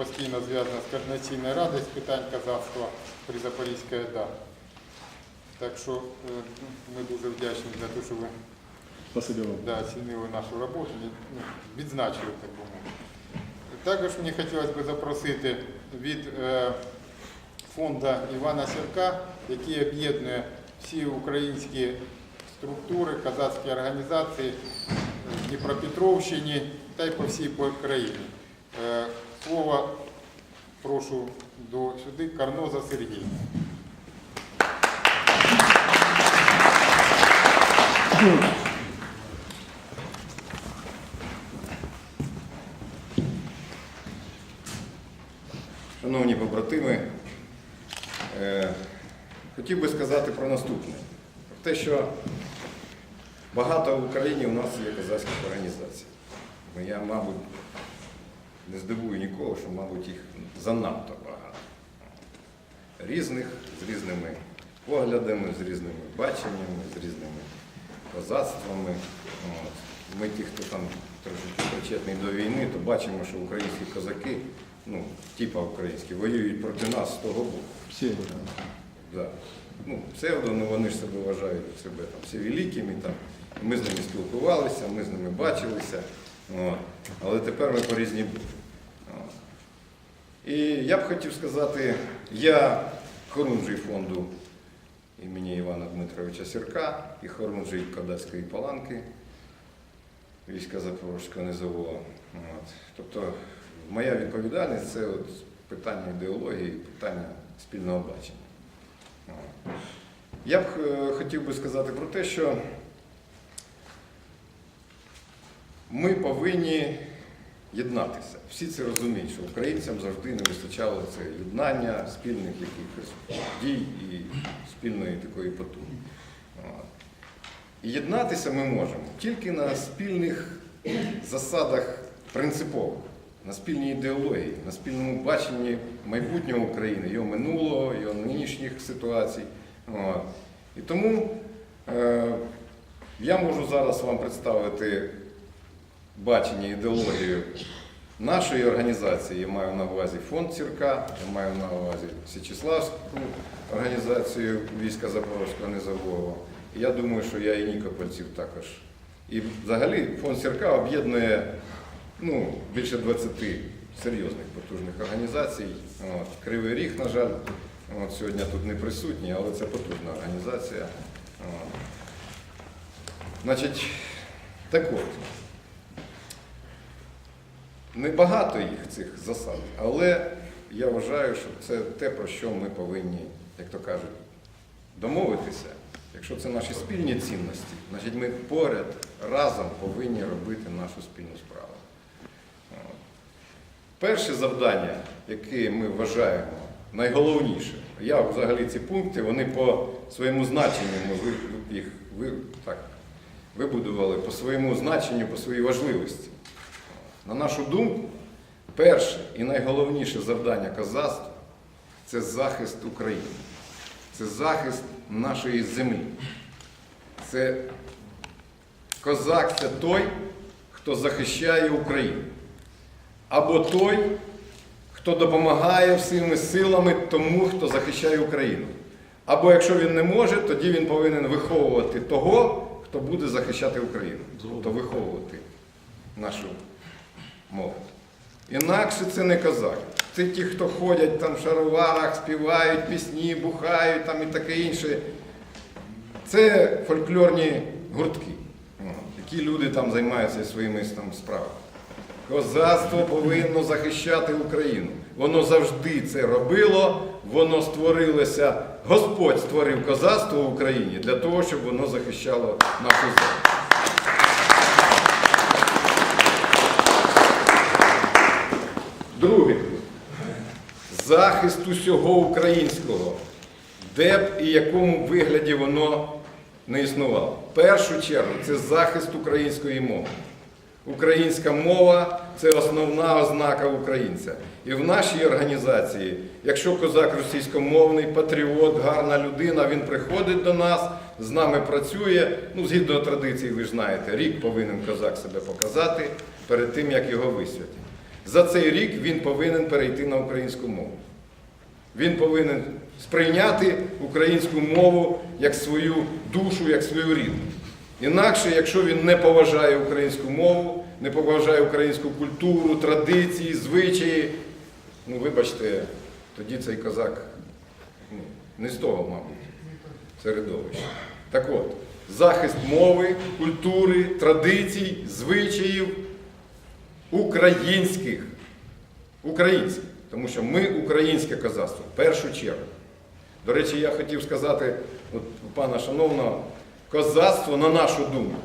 постійно зв'язана з Координаційною радою з питань казахства при Запорізькій ОДА. Так що е, ми дуже вдячні за те, що ви да, оцінили нашу роботу, ну, відзначили так би мовити. Також мені хотілося б запросити від е, фонду Івана Сірка, який об'єднує всі українські структури, казацькі організації в Дніпропетровщині та й по всій країні. Слово прошу до сюди Карноза Сергій. Шановні побратими, е, хотів би сказати про наступне. Про те, що багато в Україні у нас є козацьких організацій. Я, мабуть, не здивую нікого, що, мабуть, їх занадто багато. Різних, з різними поглядами, з різними баченнями, з різними козацтвами. Ми ті, хто там трошки причетний до війни, то бачимо, що українські козаки, ну, типа українські, воюють проти нас з того боку. Всі. Да. Ну, псевдо, ну вони ж себе вважають себе там всі великими. Там. Ми з ними спілкувалися, ми з ними бачилися. От. Але тепер ми по різні боки. І я б хотів сказати, я хорунжий фонду імені Івана Дмитровича Сірка і хорунжий Кадацької паланки війська Запорозького низового. От. Тобто моя відповідальність це от питання ідеології, питання спільного бачення. Я б е, хотів би сказати про те, що ми повинні єднатися. Всі це розуміють, що українцям завжди не вистачало це єднання, спільних якихось дій і спільної такої потуги. І єднатися ми можемо тільки на спільних засадах принципових, на спільній ідеології, на спільному баченні майбутнього України, його минулого, його нинішніх ситуацій. І тому е, я можу зараз вам представити бачення, ідеологію нашої організації. Я маю на увазі фонд Цірка, я маю на увазі Січеславську організацію війська Запорозького низового. І я думаю, що я і Нікопольців також. І взагалі фонд Сірка об'єднує ну, більше 20 серйозних потужних організацій. От. Кривий Ріг, на жаль, от, сьогодні тут не присутній, але це потужна організація. От. Значить, так от. Небагато їх цих засад, але я вважаю, що це те, про що ми повинні, як то кажуть, домовитися. Якщо це наші спільні цінності, значить ми поряд разом повинні робити нашу спільну справу. Перше завдання, яке ми вважаємо найголовніше, я взагалі ці пункти, вони по своєму значенню ми їх так, вибудували по своєму значенню, по своїй важливості. На нашу думку, перше і найголовніше завдання козацтва це захист України, це захист нашої землі. Це козак це той, хто захищає Україну. Або той, хто допомагає всіми силами тому, хто захищає Україну. Або якщо він не може, тоді він повинен виховувати того, хто буде захищати Україну. Тобто виховувати нашу молодь. Інакше це не козак. Це ті, хто ходять там в шароварах, співають пісні, бухають там і таке інше. Це фольклорні гуртки, які люди там займаються своїми там справами. Козацтво повинно захищати Україну. Воно завжди це робило, воно створилося, Господь створив козацтво в Україні для того, щоб воно захищало нашу землю. Пункт. Захист усього українського, де б і якому вигляді воно не існувало. В першу чергу це захист української мови. Українська мова це основна ознака українця. І в нашій організації, якщо козак російськомовний, патріот, гарна людина, він приходить до нас, з нами працює. Ну, згідно традиції, ви ж знаєте, рік повинен козак себе показати перед тим, як його висвятять. За цей рік він повинен перейти на українську мову. Він повинен сприйняти українську мову як свою душу, як свою рідну. Інакше, якщо він не поважає українську мову, не поважає українську культуру, традиції, звичаї, ну вибачте, тоді цей козак ну, не з того, мабуть, середовища. Так от, захист мови, культури, традицій, звичаїв українських. Українських. Тому що ми українське козацтво, в першу чергу. До речі, я хотів сказати, от, пана шановного, козацтво, на нашу думку,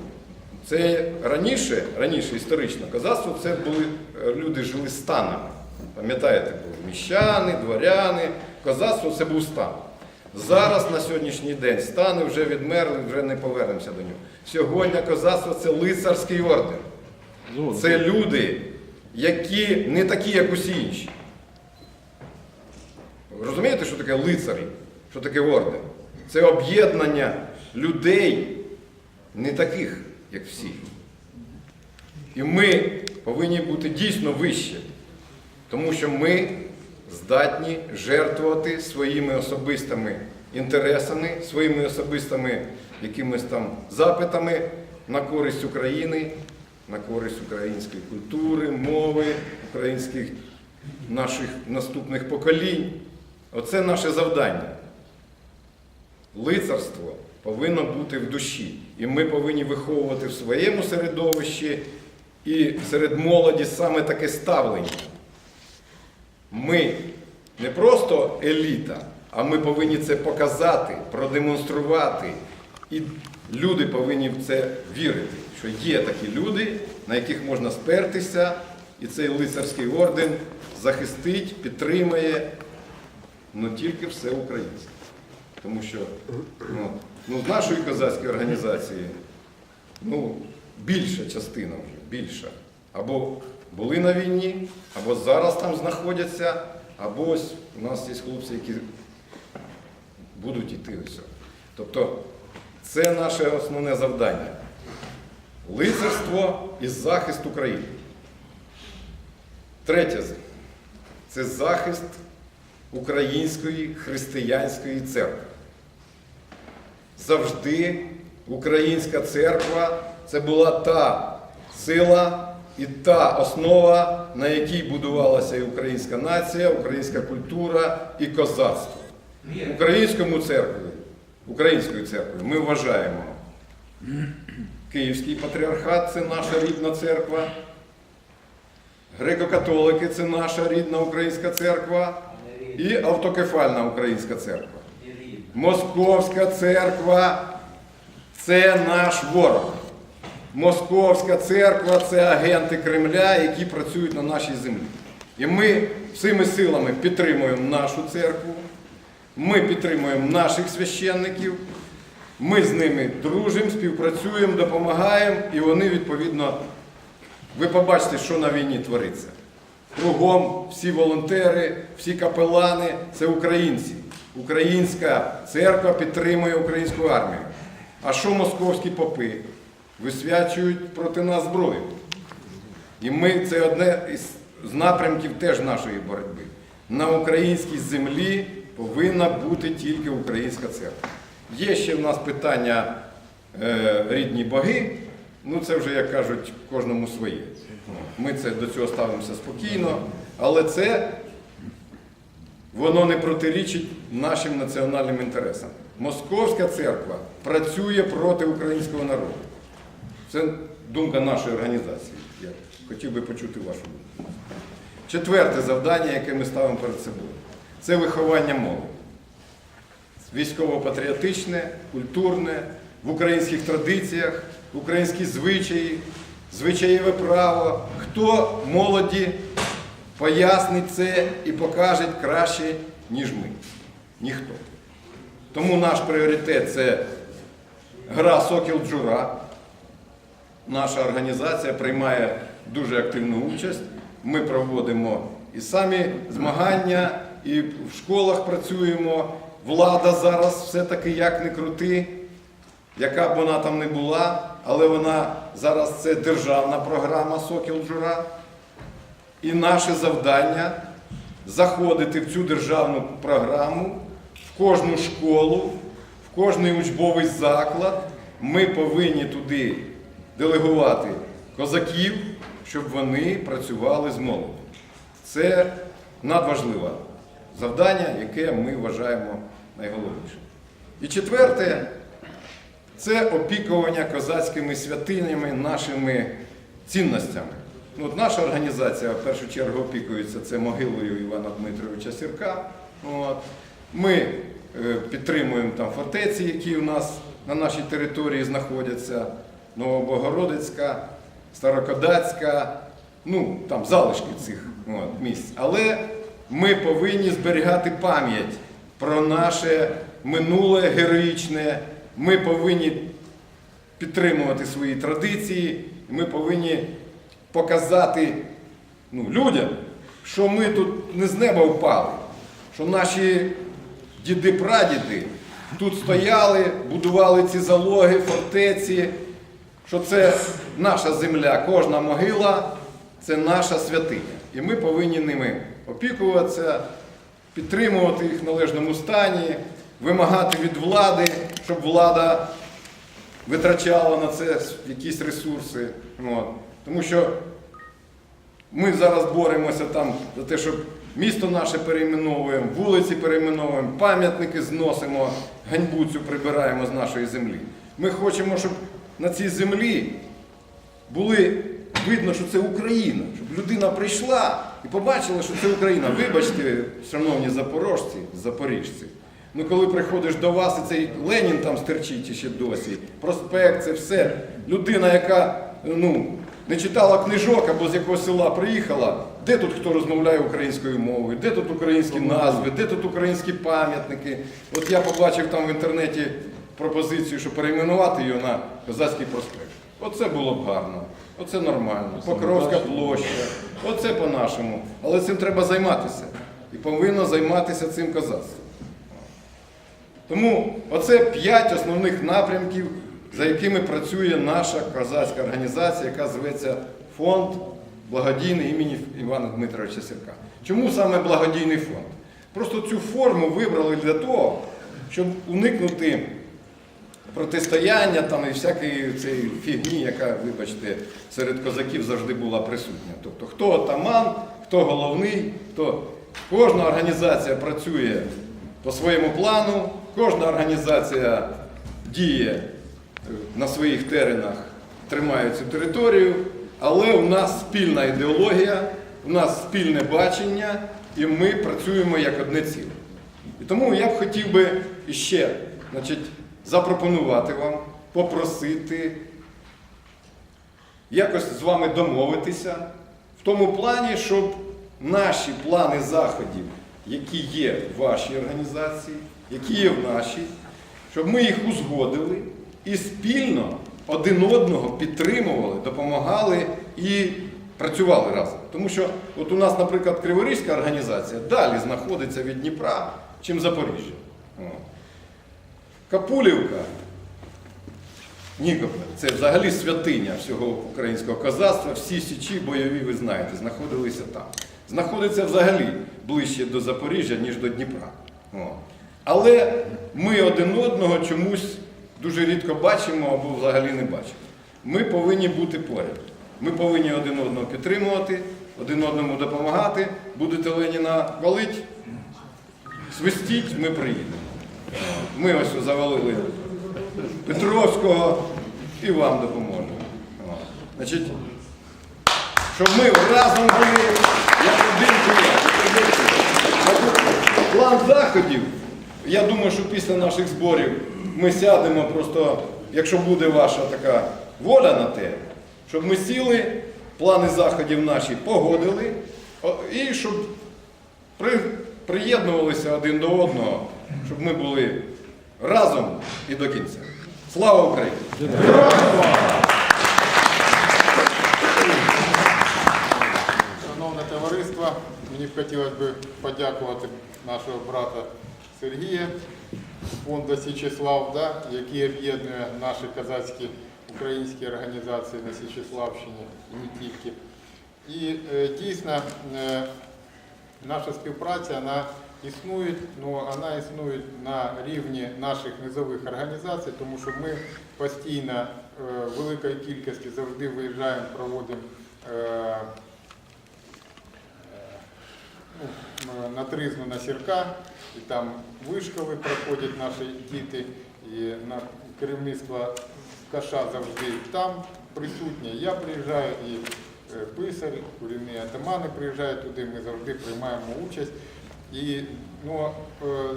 це раніше, раніше історично, козацтво це були е, люди жили станами. Пам'ятаєте, були міщани, дворяни, козацтво це був стан. Зараз на сьогоднішній день стани вже відмерли, вже не повернемося до нього. Сьогодні козацтво це лицарський орден. Це люди, які не такі, як усі інші. Розумієте, що таке лицарі? Що таке орден? Це об'єднання людей не таких, як всі. І ми повинні бути дійсно вище, тому що ми здатні жертвувати своїми особистими інтересами, своїми особистими якимись там запитами на користь України, на користь української культури, мови, українських наших наступних поколінь. Оце наше завдання. Лицарство повинно бути в душі. І ми повинні виховувати в своєму середовищі і серед молоді саме таке ставлення. Ми не просто еліта, а ми повинні це показати, продемонструвати. І люди повинні в це вірити, що є такі люди, на яких можна спертися, і цей лицарський орден захистить, підтримає, ну тільки все українське. Тому що ну, ну, з нашої козацької організації ну, більша частина вже, більша. Або були на війні, або зараз там знаходяться, або ось у нас є хлопці, які будуть йти. Тобто це наше основне завдання. Лицарство і захист України. Третє це захист української християнської церкви. Завжди українська церква це була та сила і та основа, на якій будувалася і українська нація, українська культура і козацтво. Українському церкві, українською церквою ми вважаємо Київський патріархат це наша рідна церква. Греко-католики це наша рідна українська церква і автокефальна українська церква. Московська церква це наш ворог. Московська церква це агенти Кремля, які працюють на нашій землі. І ми всіми силами підтримуємо нашу церкву, ми підтримуємо наших священників, ми з ними дружимо, співпрацюємо, допомагаємо, і вони відповідно. Ви побачите, що на війні твориться. Кругом всі волонтери, всі капелани це українці. Українська церква підтримує українську армію. А що московські попи? Висвячують проти нас зброю. І ми це одне із напрямків теж нашої боротьби. На українській землі повинна бути тільки українська церква. Є ще в нас питання е, рідні боги. Ну, це вже, як кажуть, кожному своє. Ми це до цього ставимося спокійно, але це воно не протирічить нашим національним інтересам. Московська церква працює проти українського народу. Це думка нашої організації. Я хотів би почути вашу думку. Четверте завдання, яке ми ставимо перед собою, це виховання мови. Військово-патріотичне, культурне, в українських традиціях, українські звичаї, звичаєве право. Хто молоді пояснить це і покаже краще, ніж ми? Ніхто. Тому наш пріоритет це гра Сокіл Джура. Наша організація приймає дуже активну участь. Ми проводимо і самі змагання, і в школах працюємо. Влада зараз все-таки як не крути, яка б вона там не була, але вона зараз це державна програма Сокіл Джура. І наше завдання заходити в цю державну програму в кожну школу, в кожний учбовий заклад. Ми повинні туди делегувати козаків, щоб вони працювали з молоддю. Це надважливе завдання, яке ми вважаємо найголовнішим. І четверте це опікування козацькими святинями, нашими цінностями. Ну, от наша організація в першу чергу опікується це могилою Івана Дмитровича Сірка. От. Ми е, підтримуємо там фортеці, які у нас на нашій території знаходяться, Новобогородицька, Старокодацька, ну там залишки цих от, місць. Але ми повинні зберігати пам'ять про наше минуле героїчне. Ми повинні підтримувати свої традиції, ми повинні показати ну, людям, що ми тут не з неба впали, що наші діди-прадіди тут стояли, будували ці залоги, фортеці, що це наша земля, кожна могила це наша святиня. І ми повинні ними опікуватися, підтримувати їх в належному стані, вимагати від влади, щоб влада витрачала на це якісь ресурси. От. Тому що ми зараз боремося там за те, щоб місто наше перейменовуємо, вулиці перейменовуємо, пам'ятники зносимо, ганьбу цю прибираємо з нашої землі. Ми хочемо, щоб на цій землі були видно, що це Україна, щоб людина прийшла і побачила, що це Україна. Вибачте, шановні запорожці, запоріжці. Ну, коли приходиш до вас, і цей Ленін там стерчить ще досі, проспект, це все. Людина, яка ну, не читала книжок або з якогось села приїхала, де тут хто розмовляє українською мовою, де тут українські назви, де тут українські пам'ятники. От я побачив там в інтернеті пропозицію, що перейменувати його на Козацький проспект. Оце було б гарно, оце нормально. Покровська площа, оце по-нашому. Але цим треба займатися. І повинно займатися цим козацтвом. Тому оце п'ять основних напрямків, за якими працює наша козацька організація, яка зветься Фонд благодійний імені Івана Дмитровича Сірка. Чому саме благодійний фонд? Просто цю форму вибрали для того, щоб уникнути протистояння там і всякої цієї фігні, яка, вибачте, серед козаків завжди була присутня. Тобто, хто отаман, хто головний, хто кожна організація працює по своєму плану, кожна організація діє е, на своїх теренах, тримає цю територію, але у нас спільна ідеологія, у нас спільне бачення, і ми працюємо як одне ціле. І тому я б хотів би іще значить, запропонувати вам, попросити якось з вами домовитися в тому плані, щоб наші плани заходів, які є в вашій організації, які є в нашій, щоб ми їх узгодили і спільно один одного підтримували, допомагали і працювали разом. Тому що от у нас, наприклад, Криворізька організація далі знаходиться від Дніпра, чим Запоріжжя. Капулівка, Нікополь, це взагалі святиня всього українського козацтва. Всі січі бойові, ви знаєте, знаходилися там. Знаходиться взагалі ближче до Запоріжжя, ніж до Дніпра. О. Але ми один одного чомусь дуже рідко бачимо або взагалі не бачимо. Ми повинні бути поряд. Ми повинні один одного підтримувати, один одному допомагати. Будете Леніна валить, свистіть, ми приїдемо. Ми ось завалили Петровського і вам допоможемо. Значить, щоб ми разом були як один План заходів, я думаю, що після наших зборів ми сядемо просто, якщо буде ваша така воля на те, щоб ми сіли, плани заходів наші погодили, і щоб приєднувалися один до одного, щоб ми були разом і до кінця. Слава Україні! Шановне товариство, мені б хотілося б подякувати нашого брата Сергія, фонду Січеслав, да, який об'єднує наші козацькі українські організації на Січеславщині і не тільки. І е, дійсно е, наша співпраця вона існує, але вона існує на рівні наших низових організацій, тому що ми постійно е, великої кількості завжди виїжджаємо, проводимо е, ну, на тризну на сірка, і там вишколи проходять наші діти, і на керівництво каша завжди там присутнє. Я приїжджаю і е, писар, курівні атамани приїжджають туди, ми завжди приймаємо участь. І ну, е,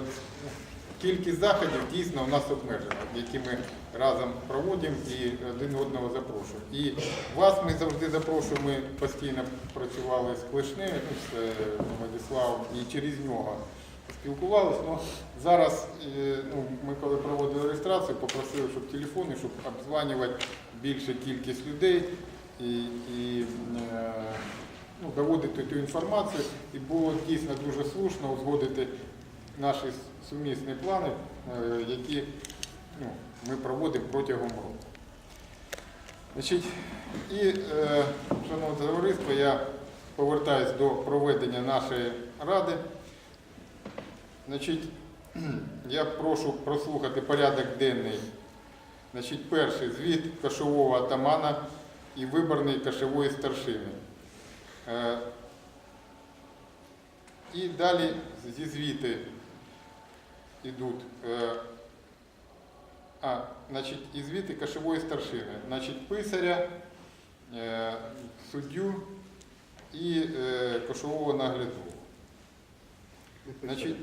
кількість заходів дійсно у нас обмежена, які ми разом проводимо і один одного запрошуємо. І вас ми завжди запрошуємо, ми постійно працювали з Клишнею, ну, з е, Владиславом, і через нього спілкувалися. Ну, зараз е, ну, ми коли проводили реєстрацію, попросили, щоб телефони, щоб обзванювати більшу кількість людей і, і ну, доводити ту інформацію. І було дійсно дуже слушно узгодити наші сумісні плани, е, які ну, ми проводимо протягом року. Значить, і, е, шановне товариство, я повертаюсь до проведення нашої ради. Значить, я прошу прослухати порядок денний. Значить, перший звіт кошового атамана і виборної кошової старшини. Е, І далі зі звіти йдуть. е, А, значить, і звіти кошової старшини. Значить, писаря, е, суддю і кошового нагляду. Значить,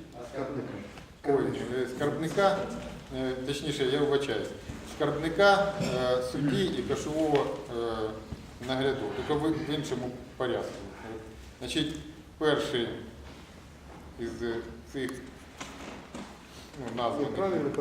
Ой, скарбника, точніше, я вибачаюсь, скарбника, судді і кошового е, нагляду, тільки в іншому порядку. Значить, перший із цих ну, названих.